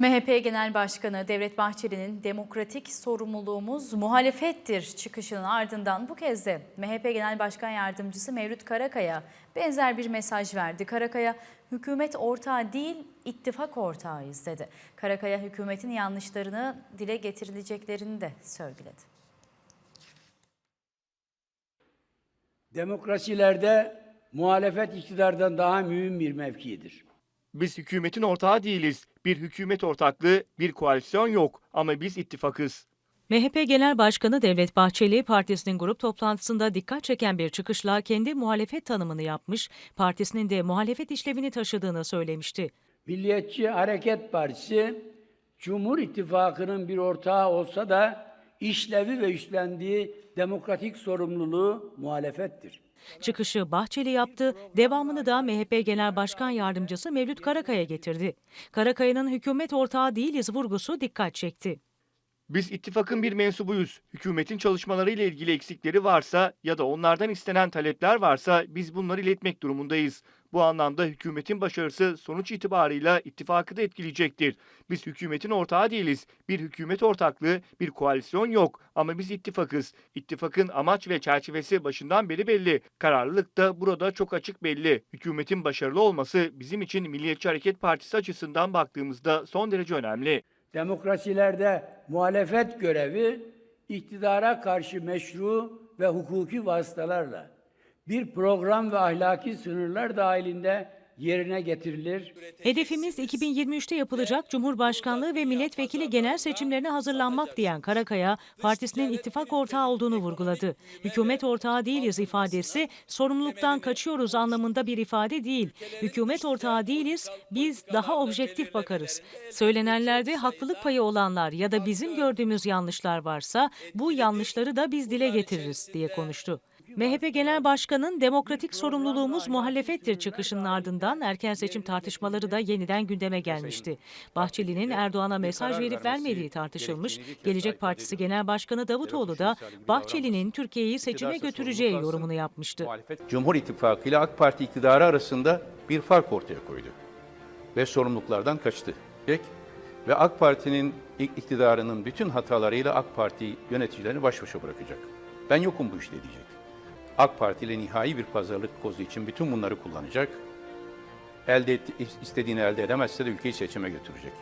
MHP Genel Başkanı Devlet Bahçeli'nin demokratik sorumluluğumuz muhalefettir çıkışının ardından bu kez de MHP Genel Başkan Yardımcısı Mevlüt Karakaya benzer bir mesaj verdi. Karakaya hükümet ortağı değil ittifak ortağıyız dedi. Karakaya hükümetin yanlışlarını dile getirileceklerini de söyledi. Demokrasilerde muhalefet iktidardan daha mühim bir mevkidir. Biz hükümetin ortağı değiliz. Bir hükümet ortaklığı, bir koalisyon yok ama biz ittifakız. MHP Genel Başkanı Devlet Bahçeli, partisinin grup toplantısında dikkat çeken bir çıkışla kendi muhalefet tanımını yapmış, partisinin de muhalefet işlevini taşıdığını söylemişti. Milliyetçi Hareket Partisi, Cumhur İttifakı'nın bir ortağı olsa da işlevi ve üstlendiği demokratik sorumluluğu muhalefettir. Çıkışı Bahçeli yaptı, devamını da MHP Genel Başkan Yardımcısı Mevlüt Karakaya getirdi. Karakaya'nın hükümet ortağı değiliz vurgusu dikkat çekti. Biz ittifakın bir mensubuyuz. Hükümetin çalışmalarıyla ilgili eksikleri varsa ya da onlardan istenen talepler varsa biz bunları iletmek durumundayız. Bu anlamda hükümetin başarısı sonuç itibarıyla ittifakı da etkileyecektir. Biz hükümetin ortağı değiliz. Bir hükümet ortaklığı, bir koalisyon yok ama biz ittifakız. İttifakın amaç ve çerçevesi başından beri belli. Kararlılık da burada çok açık belli. Hükümetin başarılı olması bizim için Milliyetçi Hareket Partisi açısından baktığımızda son derece önemli. Demokrasilerde muhalefet görevi iktidara karşı meşru ve hukuki vasıtalarla bir program ve ahlaki sınırlar dahilinde yerine getirilir. Hedefimiz 2023'te yapılacak Cumhurbaşkanlığı ve milletvekili genel seçimlerine hazırlanmak diyen Karakaya, partisinin ittifak ortağı olduğunu vurguladı. Hükümet ortağı değiliz ifadesi sorumluluktan kaçıyoruz anlamında bir ifade değil. Hükümet ortağı değiliz, biz daha objektif bakarız. Söylenenlerde haklılık payı olanlar ya da bizim gördüğümüz yanlışlar varsa bu yanlışları da biz dile getiririz diye konuştu. MHP Genel Başkanı'nın demokratik sorumluluğumuz muhalefettir çıkışının ardından erken seçim tartışmaları da yeniden gündeme gelmişti. Bahçeli'nin Erdoğan'a mesaj verip vermediği tartışılmış. Gelecek Partisi Genel Başkanı Davutoğlu da Bahçeli'nin Türkiye'yi seçime götüreceği yorumunu yapmıştı. Cumhur İttifakı ile AK Parti iktidarı arasında bir fark ortaya koydu. Ve sorumluluklardan kaçtı. Ve AK Parti'nin iktidarının bütün hatalarıyla AK Parti yöneticilerini baş başa bırakacak. Ben yokum bu işte diyecek. AK Parti ile nihai bir pazarlık kozu için bütün bunları kullanacak. Elde etti, istediğini elde edemezse de ülkeyi seçime götürecek.